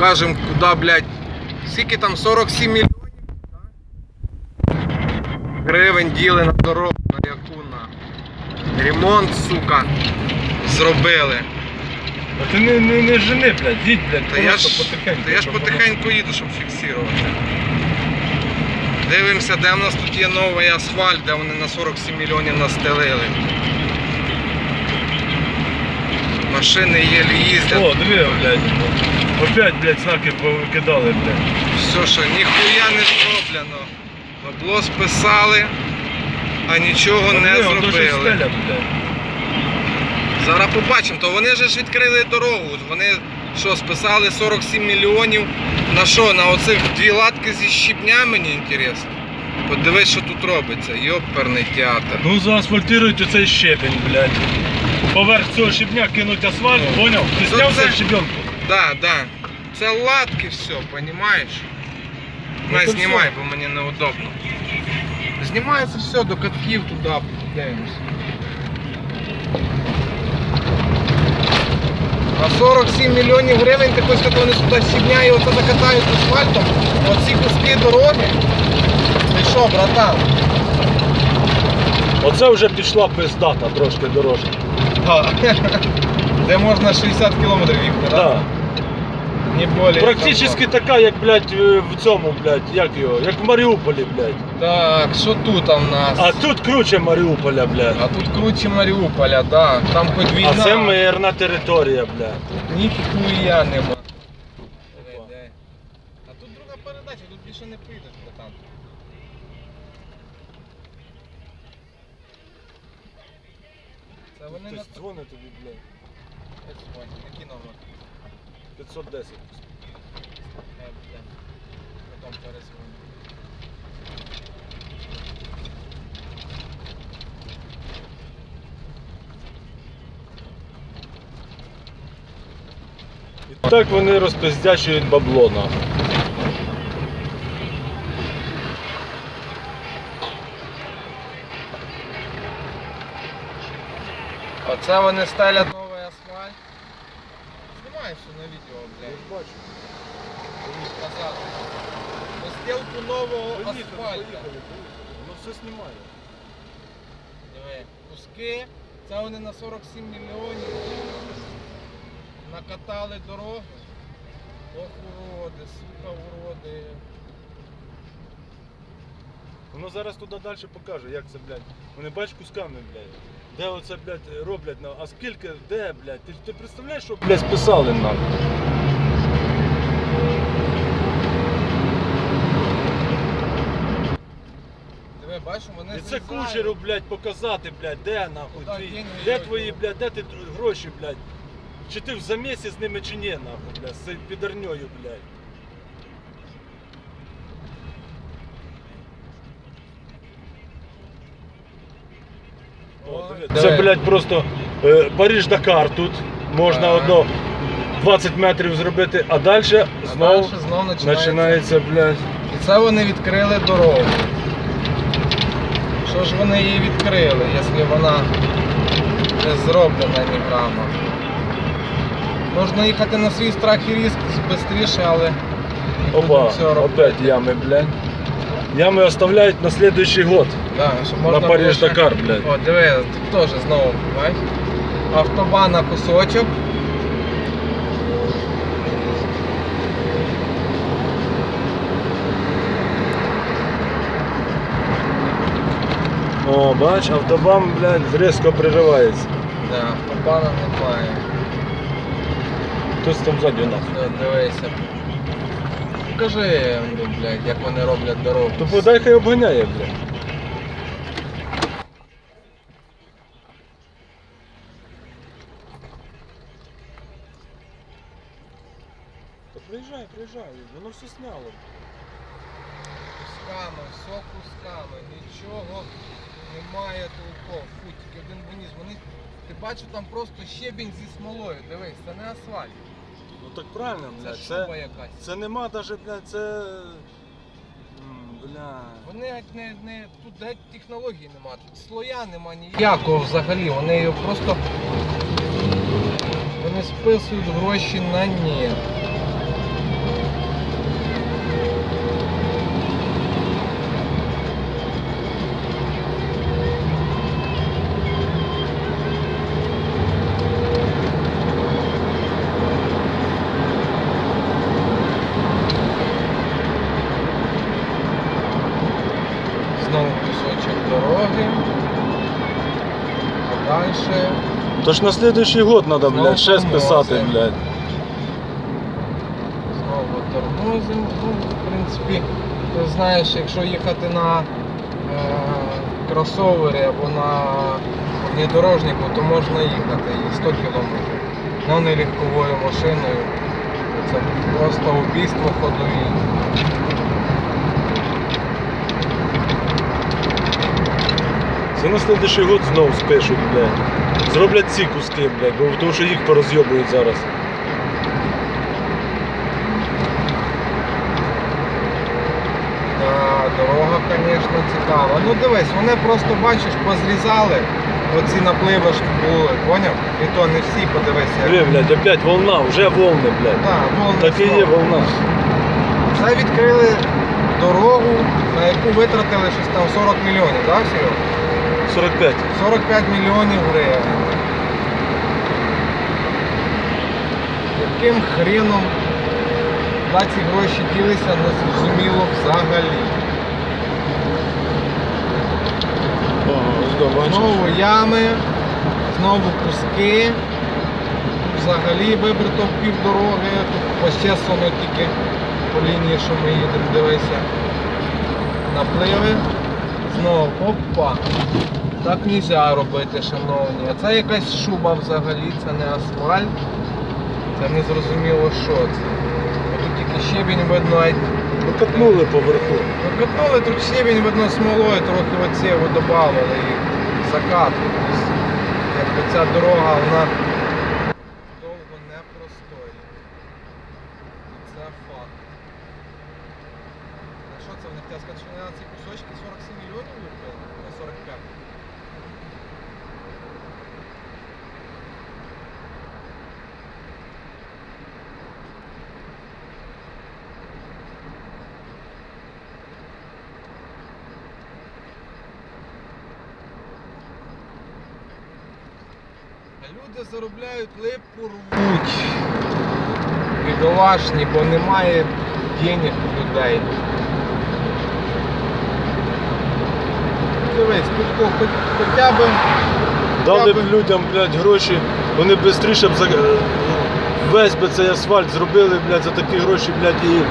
покажемо, куди, блядь. Скільки там 47 мільйонів да? гривень діли на дорогу, на яку на ремонт, сука, зробили. А ти не, не, не жени, блядь, їдь, блядь, Та я ж, потихеньку. та я ж потихеньку їду, щоб фіксувати. Дивимося, де в нас тут є новий асфальт, де вони на 47 мільйонів настелили. Машини єлі їздять. О, диви, блядь. Опять, блядь, знаки повикидали, блядь. Все, що ніхуя не зроблено. Бабло списали, а нічого не ото щось зробили. блядь. Зараз побачимо, то вони же ж відкрили дорогу. Вони що, списали 47 мільйонів на що? На оцих дві латки зі щебня, мені інтересно. Подивись, що тут робиться. Йоперний театр. Ну заасфальтирують оцей щебень, блядь. Поверх цього щебня кинуть асфальт, Ну, поняв? Ти то зняв це- цей щебенку? Да, да. Це латки все, понімаєш? Ну, На, знімай, все. бо мені неудобно. Знімається все до катків туди, дивимось. На 47 мільйонів гривень ти хочеш, вони сюди щебня і оце закатають асфальтом. Оці куски дороги. Ти що, братан? Оце вже пішла пиздата трошки дорожче. Де можна 60 кілометрів їхати, Да. Не более. Практично така, як, блядь, е, в цьому, блядь, як його, як в Маріуполі, блядь. Так, що тут у нас? А тут круче Маріуполя, блядь. А тут круче Маріуполя, да. Там хоч війна. А це мирна територія, блядь. Ніхуя нема. А тут друга передача, тут більше не прийдеш, братан. Це вони на Хтось дзвонить тобі, блядь. Який номер? 510. Е. Потім перезвоню. І так вони розпиздячують бабло, нахуй. Оце вони стелять. Все на відео, блядь. бачу. Сказати. Постілку нового асфальту. Воно все знімає. Диви, куски, це вони на 47 мільйонів накатали дороги. Ох, уроди, сука, уроди. Воно зараз туди далі покаже, як це, блядь. Вони бач кусками, блядь. Де оце, блядь, роблять, а скільки, де, блядь? Ти, ти представляєш, що, блядь, списали нам? Диви, бачиш, вони І це зрізають. кучеру, блядь, показати, блядь, де нахуй Куда твій, деньги де йдуть? твої, блядь, де ти гроші, блядь? Чи ти в замісі з ними чи ні, нахуй, блядь, з цією підарньою, блядь. О, О, диви. диви. Це, блядь, просто е, Париж-Дакар тут. Можна Ага. одно 20 метрів зробити, а далі А знову знов починається. починається, блядь. І це вони відкрили дорогу. Що ж вони її відкрили, якщо вона не зроблена ні грама? Можна їхати на свій страх і ризик швидше, але будемо Опа, робити. опять ями, блядь. Ями оставляють на следующий год. Да, щоб На можна було ще- Париж-Дакар, блядь. О, диви, тут теж знову, бачиш? Автобана кусочок. О, бач, автобан, блядь, різко приривається. Да, автобана немає. Хтось там ззаді у нас. Дивися. Покажи, блядь, як вони роблять дорогу. То подай хай обганяє, блядь. Приїжджай, воно все сняло. Кусками, все кусками, нічого немає толков. Фу, тільки один виніс. Вони, ти бачиш, там просто щебінь зі смолою. Дивись, це не асфальт. Ну так правильно, Це блядь, шуба це, якась. це нема даже, блядь, це... М, Бля... Вони геть не, не тут геть технології нема, тут слоя нема ніякого взагалі. Вони його просто вони списують гроші на ні. Далі. Тож на слідуючий год треба, Знову блядь, ще тормози. списати, блядь. Знову тормозимо. Ну, в принципі, ти знаєш, якщо їхати на е, кросовері або на внедорожнику, то можна їхати і 100 кілометрів. Но не легковою машиною. Це просто убійство ходові. Це слідуючий год знову спишуть, блядь. Зроблять ці куски, блядь, бо тому що їх порозйобують зараз. Да, дорога, звісно, цікава. Ну дивись, вони просто бачиш, позрізали. Оці напливи ж були, поняв? І то не всі подивися. Бля, блядь, опять волна, вже волни, блядь. Так, волни Так і є знову. волна. Це відкрили дорогу, на яку витратили щось там 40 мільйонів, так, Серега? 45. 45 мільйонів гривень. Яким хреном куди ці гроші ділися, не зрозуміло взагалі. Знову ями, знову куски. Взагалі вибрито півдороги, тут пощесано тільки по лінії, що ми їдемо, дивися. Напливи. Знову опа. Так не можна робити, шановні. А це якась шуба взагалі, це не асфальт. Це не зрозуміло що це. Тут тільки щебінь видно, а Ну катнули поверху. Ну, катнули тут щебінь, видно, смолою, трохи оце додавали і. Тобто, Якби ця дорога, вона довго не простоїть. І Це факт. А що це, вони хотять сказати, що вони на ці кусочки 47 мільйонів випили? На 45? А люди заробляють липу рвуть. Бідолашні, бо немає денег у людей. Дивись, тут хоч, хоча б Дали б людям, блядь, гроші, вони б швидше б за... весь би цей асфальт зробили, блядь, за такі гроші, блядь, і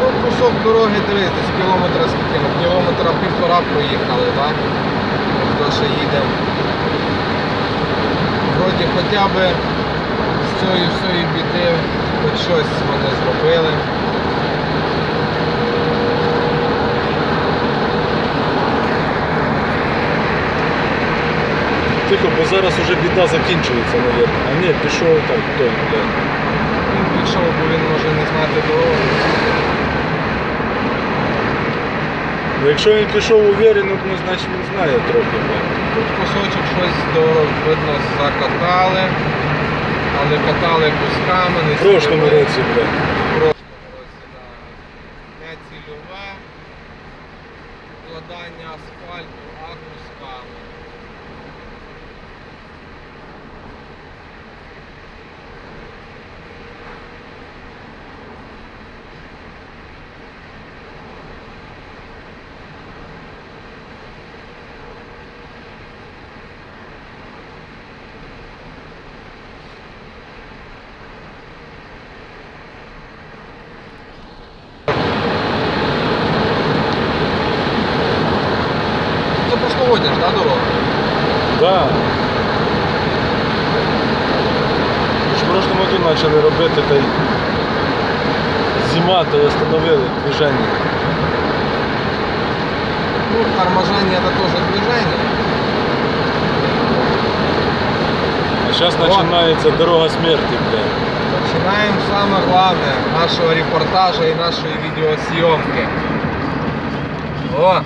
ну, кусок дороги дивитись, кілометра скільки, ну, кілометра півтора проїхали, так? Хто ще їде. Вроді хоча б з цієї всієї біди хоч щось вони зробили. тихо, бо зараз уже біда закінчується, мабуть. А ні, пішов так той, блядь. Він пішов, бо він може не знати дорогу. Ну якщо він пішов уверенно, ну, значить він знає трохи, блядь. Тут кусочок щось до, видно, закатали, але катали кусками, не В прошлому цільове. році, блядь. В прошлому році, да. Не цільове вкладання асфальту, а кусками. Ж, да, ж в прошлому году почали робити та й зима, то й остановили движення. Ну, торможение это тоже движение. А зараз О. починається дорога смерті, блядь. Начинаем самое главное нашего репортажа и нашей видеосъемки. О,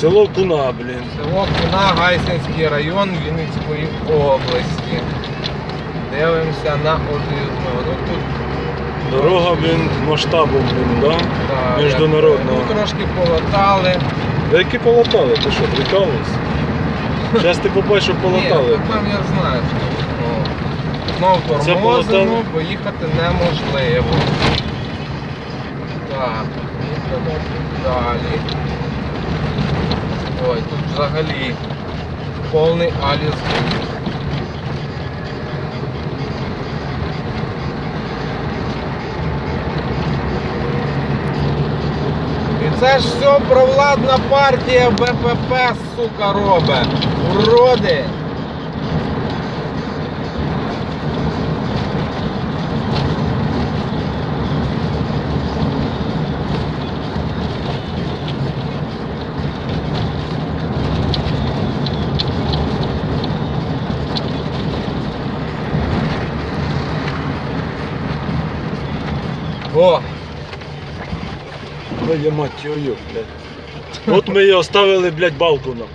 Село Куна, блін. село Куна, Гайсинський район Вінницької області. Дивимося на об'їзну. Тут Дорога, блін, масштабом, блін, да? да, Міжнародного. Ну, трошки полатали. Да які полатали, ти що, прикалуєшся? Зараз ти побачиш, що Ні, полатали. тут там я знаю, що знов тормозимо, бо їхати неможливо. Так, їдемо далі. Ой, тут взагалі повний Аліс. І це ж все провладна партія БПП, сука, робить. Уроди. О, я мать його, блядь. От ми і оставили, блядь, балку нам.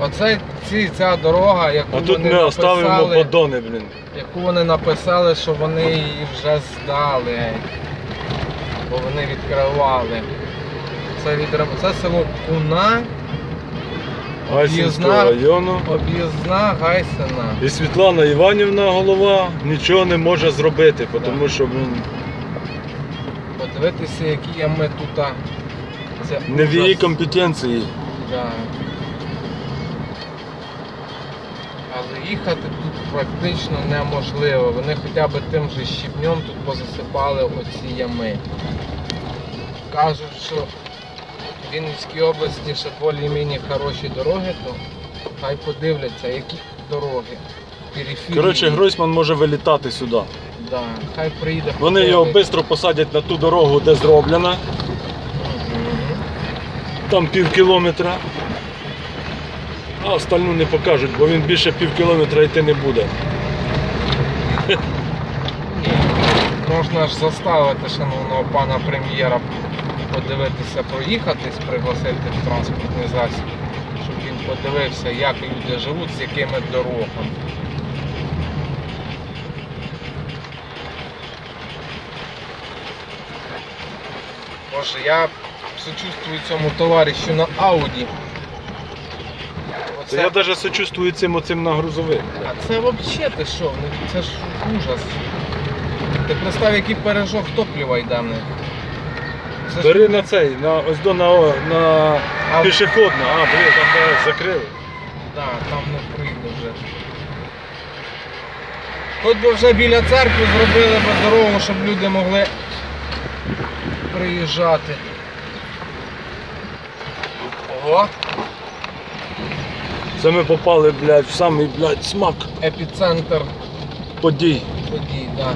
оце ці, ця дорога, яку А тут вони ми оставимо написали, подони, блін. яку вони написали, що вони її вже здали. Бо вони відкривали. Це, від... це село Куна, Гайсинського району. об'їзна Гайсина. І Світлана Іванівна голова нічого не може зробити, тому що блін, Подивитися, які ями тут. Це не в її ужас. компетенції. Да. Але їхати тут практично неможливо. Вони хоча б тим же щебнем тут позасипали оці ями. Кажуть, що Вінницькій області ще більш-менш хороші дороги, то хай подивляться, які дороги. Периферії. Коротше, Гройсман може вилітати сюди. Да, хай приїде. Вони його швидко посадять на ту дорогу, де зроблена, там пів кілометра. А остальну не покажуть, бо він більше пів кілометра йти не буде. Можна ж заставити шановного пана прем'єра подивитися, проїхатись, пригласити в транспортний засіб, щоб він подивився, як люди живуть, з якими дорогами. Боже, я сочувствую цьому товаришу на Ауді. Це я навіть сочувствую цим оцим на грузовик. А це взагалі ти що? Ну, Це ж ужас. Ти представ, який пережог топлива йде Бери на цей, на ось до на, на А- пішохідну. А, бери, там де закрили. Да, там не прийде вже. Хоч би вже біля церкви зробили би дорогу, щоб люди могли приїжджати. Ого, Це ми попали, блядь, в самий, блядь, смак епіцентр подій. подій, да.